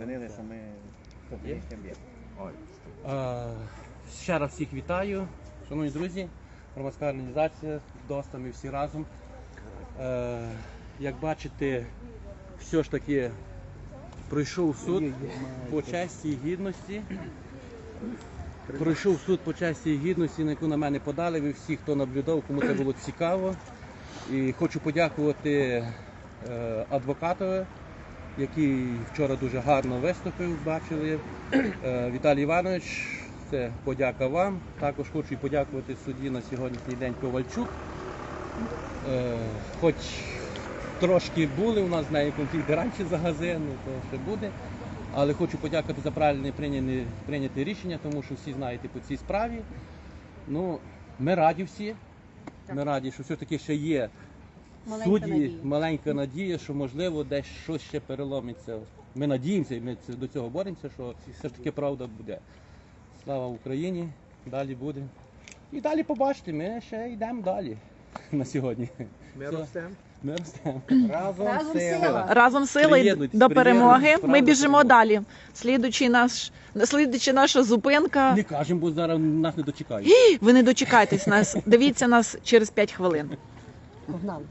Зупинили, що ми публічний. Е, Ще раз всіх вітаю, шановні друзі, громадська організація ДОСТа, ми всі разом. Е, Як бачите, все ж таки пройшов суд по честі і гідності. Пройшов суд по честі і гідності, на яку на мене подали. Ви всі, хто наблюдав, кому це було цікаво. І хочу подякувати е, адвокатові, який вчора дуже гарно виступив, бачили. Е, Віталій Іванович, це подяка вам. Також хочу і подякувати судді на сьогоднішній день Ковальчук. Е, Хоч трошки були у нас з нею конфлікти раніше за гази, ну то ще буде. Але хочу подякувати за правильне прийняте рішення, тому що всі знаєте по цій справі. Ну, ми раді всі. Ми раді, що все-таки ще є Маленька судді, надія. маленька надія, що можливо десь щось ще переломиться. Ми надіємося, і ми до цього боремося, що все ж таки правда буде. Слава Україні! Далі буде. І далі побачите, ми ще йдемо далі на сьогодні. Ми Все. ростемо. Ми ростемо. Разом, Разом сила. сила. Разом сили Приєднуйтесь, до перемоги. приєднуйтесь, Ми правда, біжимо перемога. далі. Слідуючи наш, слідуючи наша зупинка. Не кажемо, бо зараз нас не дочекають. Ви не дочекайтесь нас. Дивіться нас через 5 хвилин. Погнали.